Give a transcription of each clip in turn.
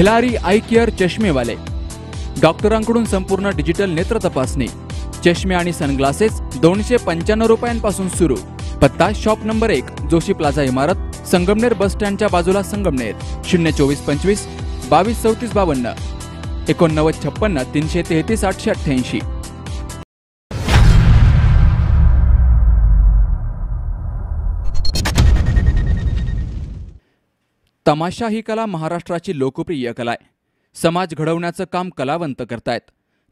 Khillari I care चष्मेवाले. डॉक्टरांकडून संपूर्ण digital नेत्र तपासणी. चष्मे आणि सनग्लासेस दोनशे पंच्याण्णव रुपयांपासून सुरू. पत्ता शॉप नंबर एक जोशी प्लाझा इमारत संगमनेर बस स्टँडच्या बाजूला संगमनेर. शून्य चोवीस पंचवीस बावीस चौतीस बावन्न. एकोणनव्वद छप्पन्न तीनशे तेहतीस आठशे अठ्ठ्याऐंशी. तमाशा ही कला महाराष्ट्राची लोकप्रिय कला आहे. समाज घडवण्याचं काम कलावंत करतायत.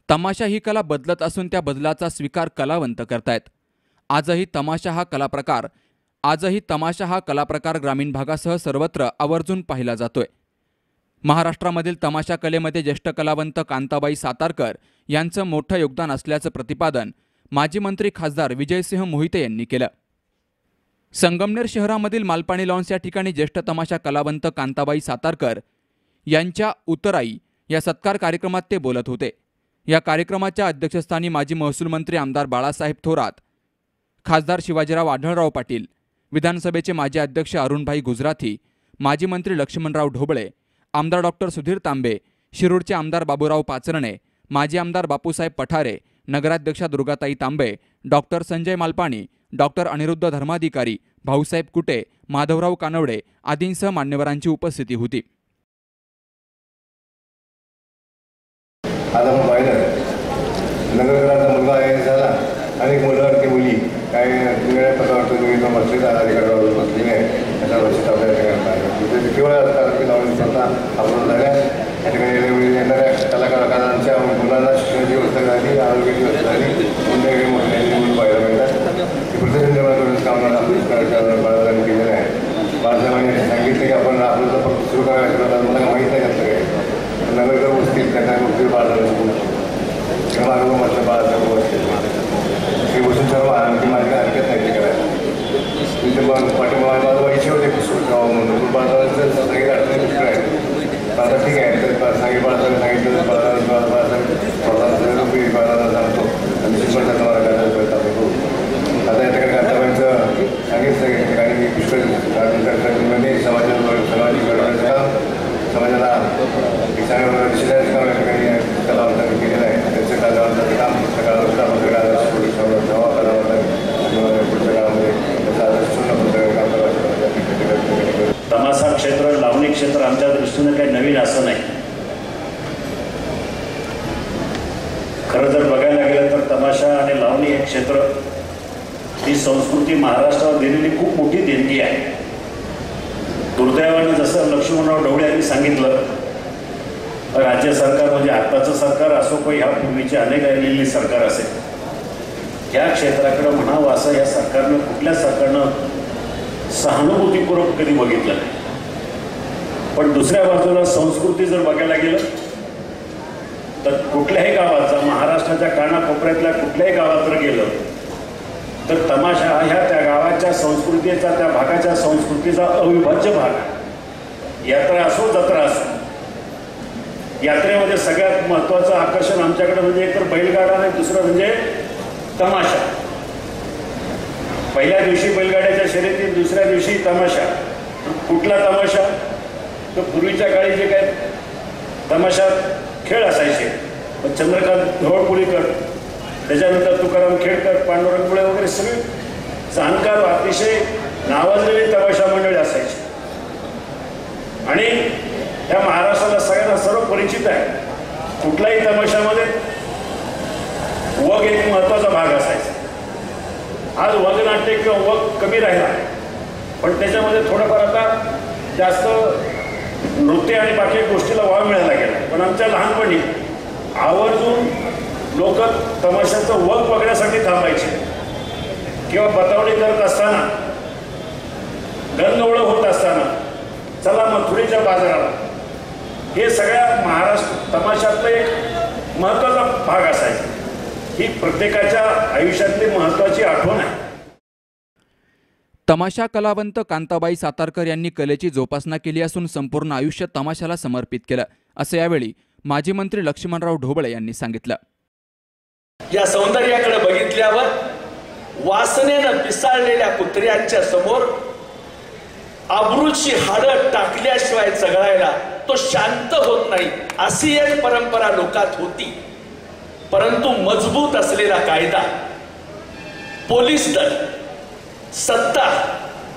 तमाशा ही कला बदलत असून त्या बदलाचा स्वीकार कलावंत करतायत. आजही तमाशा हा कलाप्रकार आजही तमाशा हा कलाप्रकार ग्रामीण भागासह सर्वत्र आवर्जून पाहिला जातोय. महाराष्ट्रामधील तमाशा कलेमध्ये ज्येष्ठ कलावंत कांताबाई सातारकर यांचं मोठं योगदान असल्याचं प्रतिपादन माजी मंत्री खासदार विजयसिंह मोहिते यांनी केलं. संगमनेर शहरामधील मालपाणी लॉन्स या ठिकाणी ज्येष्ठ तमाशा कलावंत कांताबाई सातारकर यांच्या उतराई या सत्कार कार्यक्रमात ते बोलत होते. या कार्यक्रमाच्या अध्यक्षस्थानी माजी महसूल मंत्री आमदार बाळासाहेब थोरात खासदार शिवाजीराव आढळराव पाटील विधानसभेचे माजी अध्यक्ष अरुणभाई गुजराथी माजी मंत्री लक्ष्मणराव ढोबळे आमदार डॉक्टर सुधीर तांबे शिरूरचे आमदार बाबूराव पाचरणे माजी आमदार बापूसाहेब पठारे नगराध्यक्षा दुर्गाताई तांबे डॉक्टर संजय मालपाणी डॉक्टर अनिरुद्ध धर्माधिकारी भाऊसाहेब कुटे माधवराव कानवडे आदींसह मान्यवरांची उपस्थिती होती. आज आपण पाहिलं. नगरकरांचा मुलगा आहे झाला. अनेक मुली काही वेगळ्या बसलेला बसलेले आहे. त्याच्या केवळ असतात की लावणी स्वतः आपण झाल्या. या ठिकाणी व्यवस्था झाली कोणत्याही पाहायला मिळतात बाळासाहेबांनी केलेलं आहे बाळासाहेबांनी सांगितलं की आपण आपलं फक्त सुरू मला माहीत नाही त्याचं काही नगरकर बसतील त्यांना गोष्टी बाळासाहेब म्हटलं बाळासाहेब बसतील हे बसून सर्व आणखी माझी हरकत नाही ते करायला तिथे मग पाठीमागे माझं होते पुस्तक म्हणून बाळासाहेब सांगितलं अडचणी पुष्कळ आहे आता ठीक आहे तर सांगितलं बाळासाहेब सांगितलं बाळासाहेब बाळासाहेब मी बाळाला सांगतो आणि शिकवण मला करायचा प्रयत्न करू आता या ठिकाणी कर्तव्यांचं सांगितलं या ठिकाणी पुष्कळमध्ये समाजाला सामाजिक घडवण्याचं काम समाजाला एक चांगल्या दिशेचं काम या ठिकाणी कलावंतांनी केलेलं आहे त्याचं कलावंताचं काम कलावंतामध्ये आदर्श ठेवा कलावंतांनी पुढच्या काळामध्ये त्याचा आदर्श पूर्ण पुढचं काम करायचं तमाशा क्षेत्र आमच्या दृष्टीनं काही नवीन असं नाही. खरं जर बघायला गेलं तर तमाशा आणि लावणी हे क्षेत्र ही संस्कृती महाराष्ट्रावर दिलेली खूप मोठी देणगी आहे. दुर्दैवाने जसं लक्ष्मणराव ढवळे यांनी सांगितलं राज्य सरकार म्हणजे आत्ताचं सरकार असो पण ह्यापूर्वीचे अनेक आलेली सरकार असेल या क्षेत्राकडं म्हणावं असं या सरकारनं कुठल्या सरकारनं सहानुभूतीपूर्वक कधी बघितलं नाही. पण दुसऱ्या बाजूला संस्कृती जर बघायला गेलं तर कुठल्याही गावाचा महाराष्ट्राच्या कानाकोपऱ्यातल्या कुठल्याही गावात जर गेलं तर तमाशा ह्या त्या गावाच्या संस्कृतीचा त्या भागाच्या संस्कृतीचा अविभाज्य भाग आहे. यात्रा असो जत्रा असो यात्रेमध्ये सगळ्यात महत्त्वाचं आकर्षण आमच्याकडे म्हणजे एक तर बैलगाडा आणि दुसरं म्हणजे तमाशा. पहिल्या दिवशी बैलगाड्याच्या शर्यतीत दुसऱ्या दिवशी तमाशा. कुठला तमाशा? तर पूर्वीच्या काळी जे काय तमाशात खेळ असायचे मग चंद्रकांत धवळपुळीकर त्याच्यानंतर तुकाराम खेडकर पांडुरंगपुळे वगैरे सगळे जाणकार अतिशय नावाजलेली तमाशा मंडळी असायची. आणि या महाराष्ट्राला सगळ्यांना सर्व परिचित आहे. कुठल्याही तमाशामध्ये वग एक महत्त्वाचा भाग असायचा. आज वगनाट्य किंवा वग कमी राहिला पण त्याच्यामध्ये थोडंफार आता जास्त नृत्य आणि बाकी गोष्टीला वाव मिळायला गेला. पण आमच्या लहानपणी आवर्जून लोक तमाशाचं वग बघण्यासाठी थांबायचे. किंवा बतावणी करत असताना गंधवळं होत असताना चला मथुरीच्या बाजाराला. हे सगळ्या महाराष्ट्र तमाशातलं एक महत्त्वाचा भाग असायचा. ही प्रत्येकाच्या आयुष्यातली महत्त्वाची आठवण आहे. तमाशा कलावंत कांताबाई सातारकर यांनी कलेची जोपासना केली असून संपूर्ण आयुष्य तमाशाला समर्पित केलं असं यावेळी माजी मंत्री लक्ष्मणराव ढोबळे यांनी सांगितलं. या सौंदर्याकडे बघितल्यावर वासनेनं पिसाळलेल्या कुत्र्यांच्या समोर अब्रूची हाडं टाकल्याशिवाय चघळायला तो शांत होत नाही अशी एक परंपरा लोकात होती. परंतु मजबूत असलेला कायदा पोलीस दल सत्ता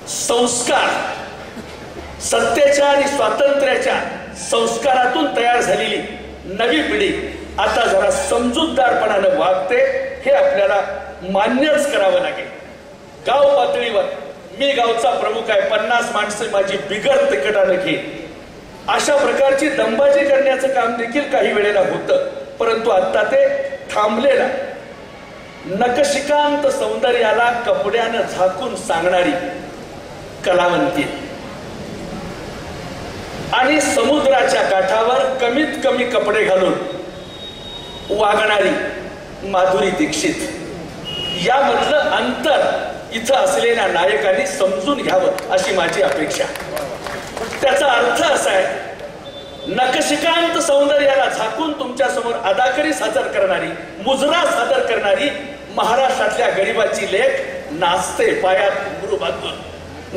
संस्कार सत्तेच्या आणि स्वातंत्र्याच्या संस्कारातून तयार झालेली नवी पिढी आता जरा समजूतदारपणानं वागते हे आपल्याला मान्यच करावं लागेल. गाव पातळीवर मी गावचा प्रमुख आहे पन्नास माणसं माझी बिगर तिकटानं घे अशा प्रकारची दंबाजी करण्याचं काम देखील काही वेळेला होतं परंतु आता ते थांबलेलं नकशिकांत सौंदर्याला कपड्यानं झाकून सांगणारी कलावंती. आणि समुद्राच्या काठावर कमीत कमी कपडे घालून वागणारी माधुरी दीक्षित. यामधलं अंतर इथं असलेल्या नायकांनी समजून घ्यावं अशी माझी अपेक्षा. त्याचा अर्थ असा आहे नकशिकांत सौंदर्याला झाकून तुमच्यासमोर अदाकरी सादर करणारी मुजरा सादर करणारी महाराष्ट्रातल्या गरिबाची लेख नाचते पायात घुंगरू बांधून.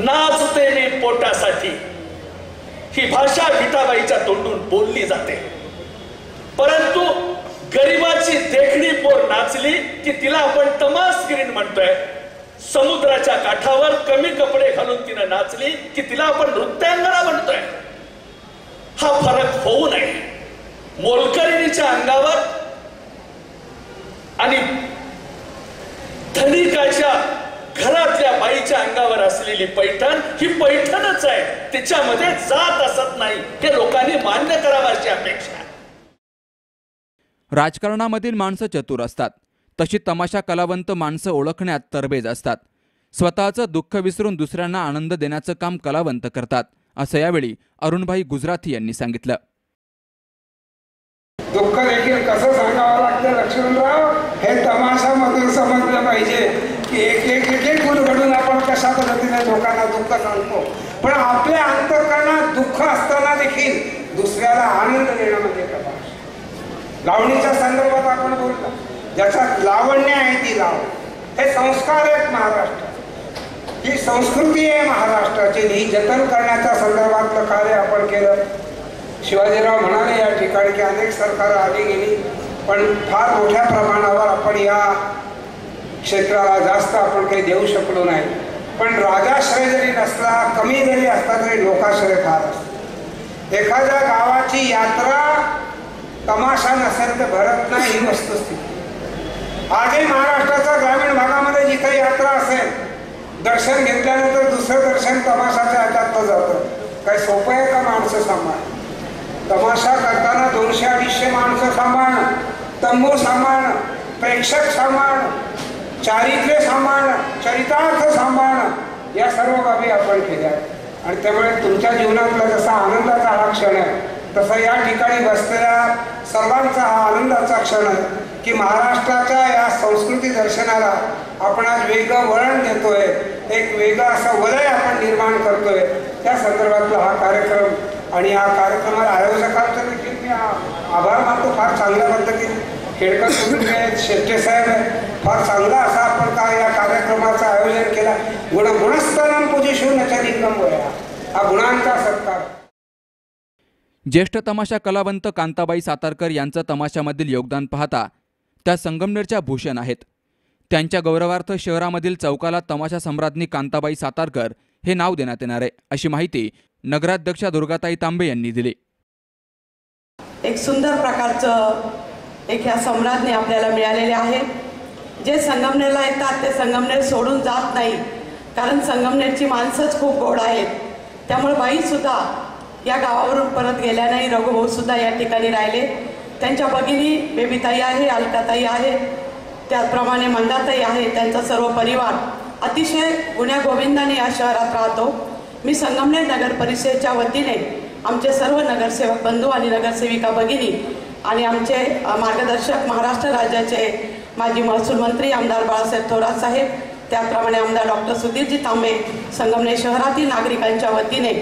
नाचते मी पोटासाठी. ही भाषा विटाबाईच्या तोंडून बोलली जाते. परंतु गरिबाची देखणी पोर नाचली की तिला आपण तमासगिरीन म्हणतोय. समुद्राच्या काठावर कमी कपडे घालून तिनं नाचली की तिला आपण नृत्यांगना म्हणतोय. हा फरक होऊ नये. मोलकरणीच्या अंगावर आणि धनिकाच्या घरातल्या बाईच्या अंगावर असलेली पैठण ही पैठणच आहे. तिच्यामध्ये जात असत नाही. हे लोकांनी मान्य करावं अशी अपेक्षा राजकारणामधील माणसं चतुर असतात. तशी तमाशा कलावंत माणसं ओळखण्यात तरबेज असतात. स्वतःचं दुःख विसरून दुसऱ्यांना आनंद देण्याचं काम कलावंत करतात. असं यावेळी अरुणभाई गुजराती यांनी सांगितलं. दुःख देखील कसं सांगावं लागतं लक्ष्मणराव? हे तमाशामधून समजलं पाहिजे की एक एक एक एक गुण घडून आपण कशा पद्धतीने लोकांना दुःख सांगतो. पण आपल्या अंतकरणात दुःख असताना देखील दुसऱ्याला आनंद देणं म्हणजे तमाशा लावणीच्या संदर्भात आपण बोलतो ज्याच्यात लावण्य आहे ती लाव. हे संस्कार आहेत महाराष्ट्र. ही संस्कृती आहे महाराष्ट्राची. ही जतन करण्याच्या संदर्भातलं कार्य आपण केलं. शिवाजीराव म्हणाले या ठिकाणी की अनेक सरकारं आली गेली पण फार मोठ्या प्रमाणावर आपण या क्षेत्राला जास्त आपण काही देऊ शकलो नाही. पण राजाश्रय जरी नसला कमी जरी असला तरी लोकाश्रय फार असतो. एखाद्या गावाची यात्रा तमाशा नसेल तर भरत नाही ही वस्तुस्थिती. आजही महाराष्ट्राच्या ग्रामीण भागामध्ये जिथे यात्रा असेल दर्शन घेतल्यानंतर दुसरं दर्शन तमाशाच्या हातात जातं. काय सोपं आहे का माणसं सांभाळ तमाशा करताना दोनशे अडीचशे माणसं सांभाळणं तंबू सांभाळणं प्रेक्षक सांभाळणं चारित्र्य सांभाळणं चरितार्थ सांभाळणं या सर्व बाबी आपण केल्या. आणि त्यामुळे तुमच्या जीवनातला जसा आनंदाचा हा क्षण आहे तसा या ठिकाणी बसलेल्या सर्वांचा हा आनंदाचा क्षण आहे की महाराष्ट्राच्या या संस्कृती दर्शनाला आपण आज वेगळं वळण देतोय. एक वेगळा असा वलय आपण निर्माण करतोय. त्या संदर्भातला हा कार्यक्रम आणि या कार्यक्रमाला आयोजकांचं देखील मी आभार मानतो. फार चांगल्या पद्धतीने खेडकर आहेत शेट्टे साहेब आहेत. फार चांगला असा आपण का या कार्यक्रमाचं आयोजन केला? गुण गुणस्थानं पोझिशन याच्या वया हा गुणांचा सत्कार. ज्येष्ठ तमाशा कलावंत कांताबाई सातारकर यांचं तमाशामधील योगदान पाहता त्या संगमनेरच्या भूषण आहेत. त्यांच्या गौरवार्थ शहरामधील चौकाला तमाशा सम्राज्ञी कांताबाई सातारकर हे नाव देण्यात येणार आहे अशी माहिती नगराध्यक्षा दुर्गाताई तांबे यांनी दिली. एक सुंदर प्रकारचं एक ह्या सम्राज्ञी आपल्याला मिळालेले आहेत जे संगमनेरला येतात ते संगमनेर सोडून जात नाही. कारण संगमनेरची माणसंच खूप गोड आहेत. त्यामुळे बाईसुद्धा या गावावरून परत गेल्या नाही रघुभाऊसुद्धा या ठिकाणी राहिले. त्यांच्या भगिनी बेबीताई आहे अलकाताई आहे. त्याचप्रमाणे मंदाताई आहे त्यांचा सर्व परिवार अतिशय गुण्या गोविंदाने या शहरात राहतो. मी संगमनेर नगर परिषदेच्या वतीने आमचे सर्व नगरसेवक बंधू आणि नगरसेविका भगिनी आणि आमचे मार्गदर्शक महाराष्ट्र राज्याचे माजी महसूल मंत्री आमदार बाळासाहेब थोरात साहेब त्याचप्रमाणे आमदार डॉक्टर सुधीरजी तांबे संगमनेर शहरातील नागरिकांच्या वतीने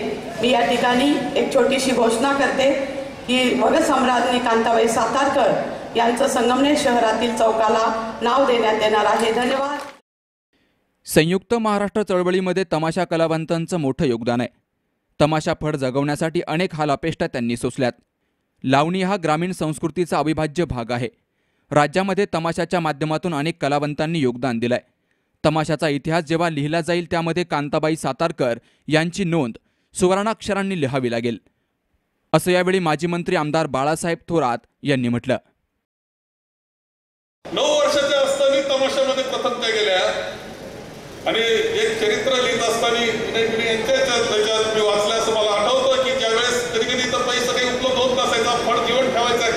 मी या ठिकाणी एक छोटीशी घोषणा करते की वगसम्राज्ञी कांताबाई सातारकर यांचं संगमनेर शहरातील चौकाला नाव देण्यात येणार आहे. धन्यवाद. संयुक्त महाराष्ट्र चळवळीमध्ये तमाशा कलावंतांचं मोठं योगदान आहे. तमाशा फड जगवण्यासाठी अनेक हालापेष्टा त्यांनी सोसल्यात. लावणी हा ग्रामीण संस्कृतीचा अविभाज्य भाग आहे. राज्यामध्ये तमाशाच्या माध्यमातून अनेक कलावंतांनी योगदान दिलंय. तमाशाचा इतिहास जेव्हा लिहिला जाईल त्यामध्ये कांताबाई सातारकर यांची नोंद सुवर्णाक्षरांनी लिहावी लागेल. असं यावेळी माजी मंत्री आमदार बाळासाहेब थोरात यांनी म्हटलं. नऊ वर्षाच्या असताना तमाशामध्ये प्रथम त्या गेल्या. आणि एक चरित्र लिहित असताना यांच्या मी वाचल्या असं मला आठवतं की ज्यावेळेस कधी कधी तर पैसा काही उपलब्ध होत नसायचा फळ जीवन ठेवायचा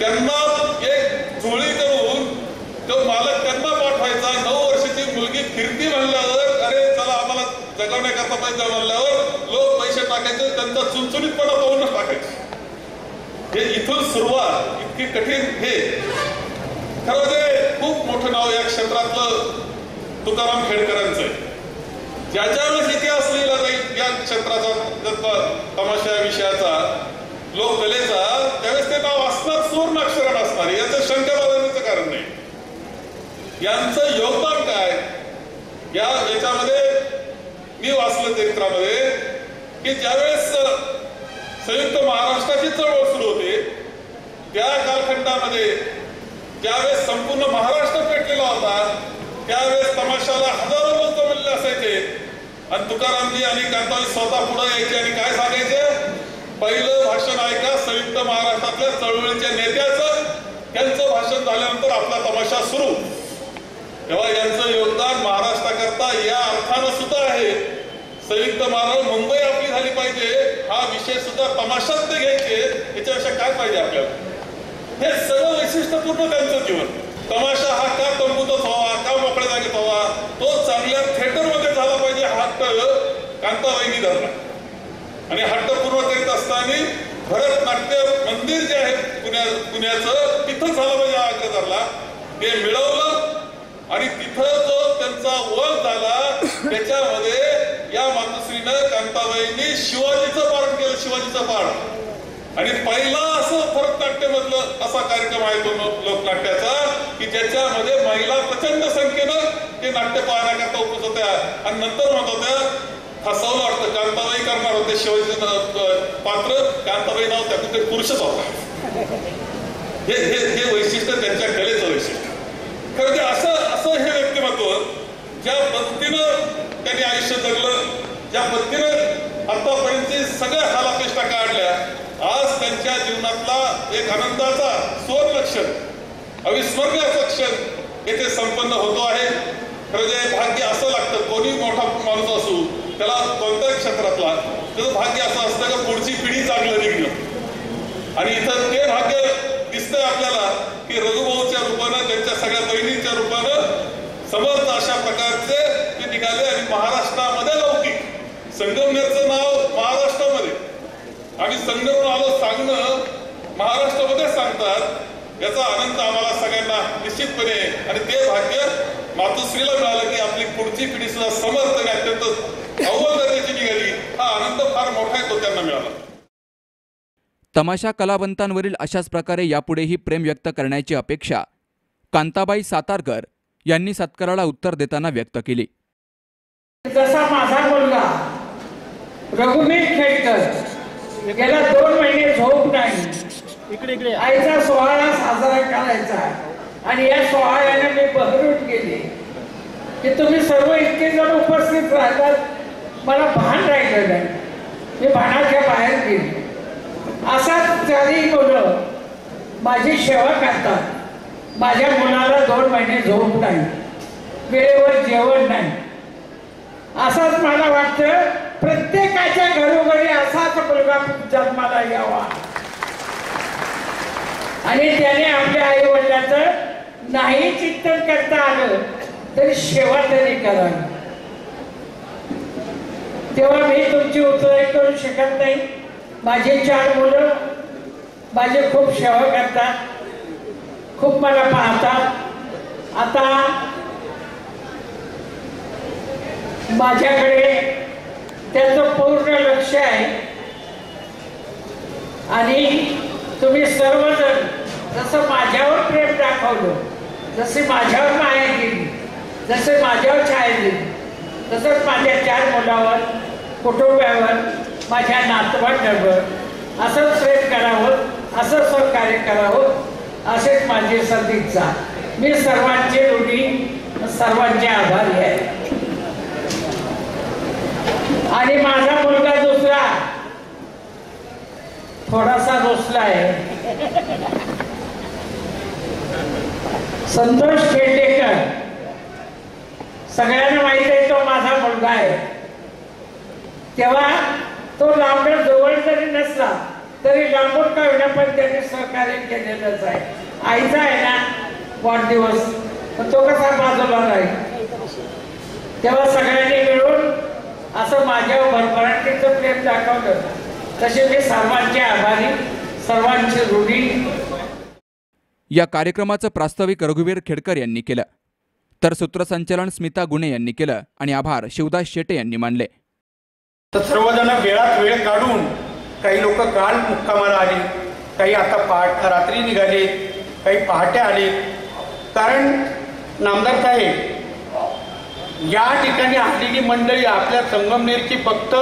त्यांना एक झोळी करून तो मालक त्यांना पाठवायचा. नऊ वर्षाची मुलगी फिरती म्हणल्यावर अरे चला आम्हाला जगवण्याकरता पैसा म्हणल्यावर लोक पैसे टाकायचे त्यांचा चुनचुनीतपणा पाहून टाकायचे. हे इथून सुरुवात इतकी कठीण हे. खरं ते खूप मोठं नाव या क्षेत्रातलं तुकाराम खेडकरांचं आहे. ज्याच्या वेळेस इतिहास लिहिला जाईल या क्षेत्राचा तमाशा विषयाचा लोककलेचा त्यावेळेस ते नाव असणार सुवर्ण अक्षरात असणार. याचं शंका बाळगण्याचं कारण नाही. यांचं योगदान काय? या याच्यामध्ये मी वाचलं चरित्रामध्ये की ज्यावेळेस संयुक्त महाराष्ट्राची चळवळ सुरू होते. त्या कालखंडामध्ये ज्यावेळेस संपूर्ण महाराष्ट्र पेटलेला होता त्यावेळेस तमाशाला हजारो लोक जमलेले असायचे. आणि तुकारामजी आणि कांताजी स्वतः पुढे यायचे आणि काय सांगायचे? पहिलं भाषण ऐका संयुक्त महाराष्ट्रातल्या चळवळीच्या नेत्याचं त्यांचं भाषण झाल्यानंतर आपला तमाशा सुरू. तेव्हा यांचं योगदान महाराष्ट्राकरता या अर्थानं सुद्धा आहे. संयुक्त महाराष्ट्र मुंबई आपली झाली पाहिजे हा विषय सुद्धा तमाशात ते घ्यायचे याच्यापेक्षा काय पाहिजे आपल्याला? हे सगळं वैशिष्ट्यपूर्ण त्यांचं जीवन. तमाशा हा का तंबूतच व्हावा का मोकळ्या जागेत व्हावा तो चांगल्या थिएटरमध्ये झाला पाहिजे हा हट्ट कांताबाईंनी धरला. आणि हट्ट पूर्ण करीत असताना भरतनाट्य मंदिर जे आहे पुण्या पुण्याचं तिथं झालं पाहिजे हा आग्रह धरला. ते मिळवलं आणि तिथं जो त्यांचा वध झाला त्याच्यामध्ये सांगितलं कांताबाईंनी शिवाजीचं पारण केलं शिवाजीचं पारण आणि पहिला असं भरतनाट्य मधलं असा कार्यक्रम आहे तो लोकनाट्याचा की ज्याच्यामध्ये महिला प्रचंड संख्येनं ते नाट्य पाहण्याकरता उपस्थित होत्या. आणि नंतर म्हणत होत्या फसवलं वाटतं. कांताबाई करणार होते शिवाजीचं पात्र. कांताबाई नाव पण ते पुरुषच होता हे हे हे वैशिष्ट्य त्यांच्या कलेचं वैशिष्ट्य. खरं ते असं असं हे व्यक्तिमत्व ज्या पद्धतीनं त्यांनी आयुष्य जगलं ज्या मंदिरात आतापर्यंत सगळ्या हालापेष्टा काढल्या आज त्यांच्या जीवनातला एक आनंदाचा सुवर्ण क्षण अविस्मरणीय क्षण येथे संपन्न होतो आहे. खरं जे भाग्य असं लागतं कोणी मोठा माणूस असू त्याला कोणत्याही क्षेत्रातला त्याचं भाग्य असं असतं का पुढची पिढी चांगलं निघणं. आणि इथं ते भाग्य दिसतंय आपल्याला की रघुभाऊच्या रूपानं त्यांच्या सगळ्या बहिणींच्या रूपानं समर्थ अशा प्रकारचे ते निघाले आणि महाराष्ट्र संगमनेरचं नाव महाराष्ट्रामध्ये. आम्ही संगमनेर आलो सांगणं महाराष्ट्रामध्ये सांगतात. याचा आनंद आम्हाला सगळ्यांना निश्चितपणे आहे. आणि ते भाग्य मातोश्रीला मिळालं की आपली पुढची पिढी सुद्धा समर्थ आणि अत्यंत अव्वल दर्जाची निघाली हा आनंद फार मोठा आहे तो त्यांना मिळाला. तमाशा कलावंतांवरील अशाच प्रकारे यापुढेही प्रेम व्यक्त करण्याची अपेक्षा कांताबाई सातारकर यांनी सत्काराला उत्तर देताना व्यक्त केली. जसा माझा मुलगा रघुवीर खेडकर. गेल्या दोन महिने झोप नाही. आईचा सोहळा साजरा करायचा आणि या सोहळ्याने मी बहरून गेले. की तुम्ही सर्व इतके जण उपस्थित राहतात. मला भान राहिलं नाही मी भानाच्या बाहेर गेले. असाच चारही मुलं माझी सेवा करतात. माझ्या मुलाला दोन महिने झोप नाही. वेळेवर जेवण नाही. असंच मला वाटतं प्रत्येकाच्या घरोघरी असाच मुलगा जन्माला यावा. आणि त्याने आपल्या आई वडिलाचं नाही चिंतन करता आलं तरी सेवा तरी करावी. तेव्हा मी तुमची उतराई करू शकत नाही. माझे चार मुलं माझे खूप सेवा करतात खूप मला पाहतात. आता माझ्याकडे त्याचं पूर्ण लक्ष आहे. आणि तुम्ही सर्वजण जसं माझ्यावर प्रेम दाखवलं जसे माझ्यावर माया गेली जसे माझ्यावर छाया दिली तसंच माझ्या चार मुलावर कुटुंबावर माझ्या नातवांवर असंच प्रेम करावं असं सहकार्य करावं असेच माझी सदिच्छा मी सर्वांचे ऋणी सर्वांचे आभारी आहे. आणि माझा मुलगा दुसरा. थोडासा रुसला आहे संतोष खेडेकर. सगळ्यांना माहीत आहे तो माझा मुलगा आहे. तेव्हा तो लांबड जवळ जरी नसला तरी लांबून का होईना पण त्याने सहकार्य केलेलंच आहे. आईचा आहे ना वाढदिवस पण तो कसा बाजूला राहील? तेव्हा सगळ्या असं माझ्यावर भरभराटीचं प्रेम दाखवलं. तसे मी सर्वांचे आभारी सर्वांचे ऋणी. या कार्यक्रमाचं प्रास्ताविक रघुवीर खेडकर यांनी केलं. तर सूत्रसंचालन स्मिता गुणे यांनी केलं आणि आभार शिवदास शेटे यांनी मानले. तर सर्वजण वेळात वेळ काढून काही लोक काल मुक्कामाला आले काही आता पहाट रात्री निघाले काही पहाटे आले. कारण नामदार साहेब या ठिकाणी आलेली मंडळी आपल्या संगमनेरची फक्त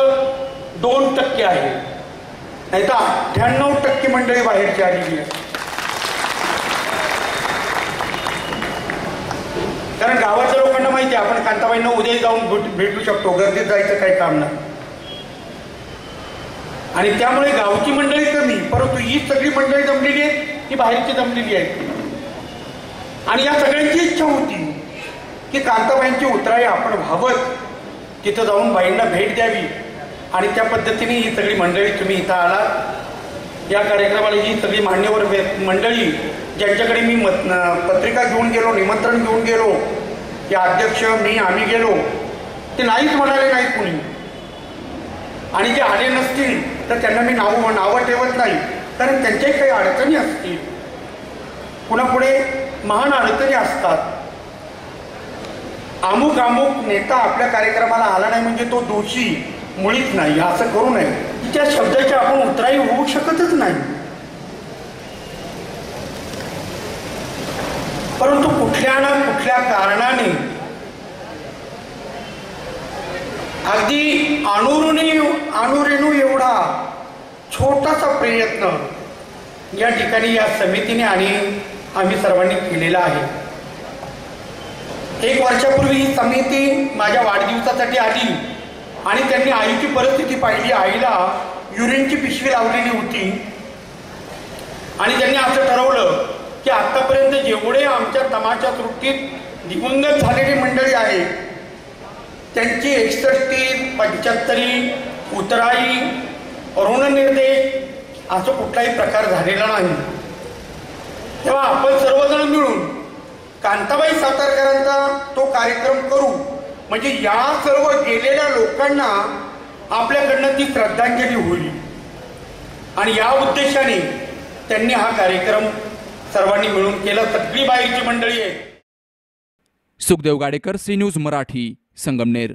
दोन टक्के आहे. नाही तर अठ्ठ्याण्णव टक्के मंडळी बाहेरची आलेली आहे. कारण गावाच्या लोकांना माहिती आहे आपण कांताबाईंना उद्या जाऊन भेटू शकतो. गर्दीत जायचं काही काम नाही. आणि त्यामुळे गावची मंडळी कमी परंतु ही सगळी मंडळी जमलेली आहे ही बाहेरची जमलेली आहे आणि या सगळ्यांची इच्छा होती. की कांताबाईंची उतराई आपण व्हावत तिथं जाऊन बाईंना भेट द्यावी. आणि त्या पद्धतीने ही सगळी मंडळी तुम्ही इथं आलात. या कार्यक्रमाला ही सगळी मान्यवर मंडळी ज्यांच्याकडे मी मत पत्रिका घेऊन गेलो निमंत्रण घेऊन गेलो या अध्यक्ष मी आम्ही गेलो ते नाहीच म्हणाले नाही कुणी. आणि जे आले नसतील तर त्यांना मी नाव नावं ठेवत नाही. कारण त्यांच्याही काही अडचणी असतील. पुन्हा पुढे महान अडचणी असतात. अमुक अमुक नेता आपल्या कार्यक्रमाला आला नाही म्हणजे तो दोषी मुळीच नाही असं करू नये. त्या शब्दाची आपण उतराई होऊ शकतच नाही. परंतु कुठल्या ना कुठल्या कारणाने अगदी अणुरुणी अणुरेणू एवढा छोटासा प्रयत्न या ठिकाणी या समितीने आणि आम्ही सर्वांनी केलेला आहे. एक वर्षापूर्वी ही समिती माझ्या वाढदिवसासाठी आली आणि त्यांनी आईची परिस्थिती पाहिली. आईला युरिनची पिशवी लावलेली होती. आणि त्यांनी असं ठरवलं की आतापर्यंत जेवढे आमच्या तमाच्या तृप्तीत दिवंगत झालेली मंडळी आहे त्यांची एकसष्टी पंच्याहत्तरी उतराई ऋणनिर्देश असं कुठलाही प्रकार झालेला नाही. तेव्हा आपण सर्वजण मिळून कांताबाई सातारकरांचा तो कार्यक्रम करू. म्हणजे या सर्व गेलेल्या लोकांना आपल्याकडनं ती श्रद्धांजली होईल. आणि या उद्देशाने त्यांनी हा कार्यक्रम सर्वांनी मिळून केला. सगळी बाहेरची मंडळी आहे. Sukhdev Gadekar C news Marathi Sangamner.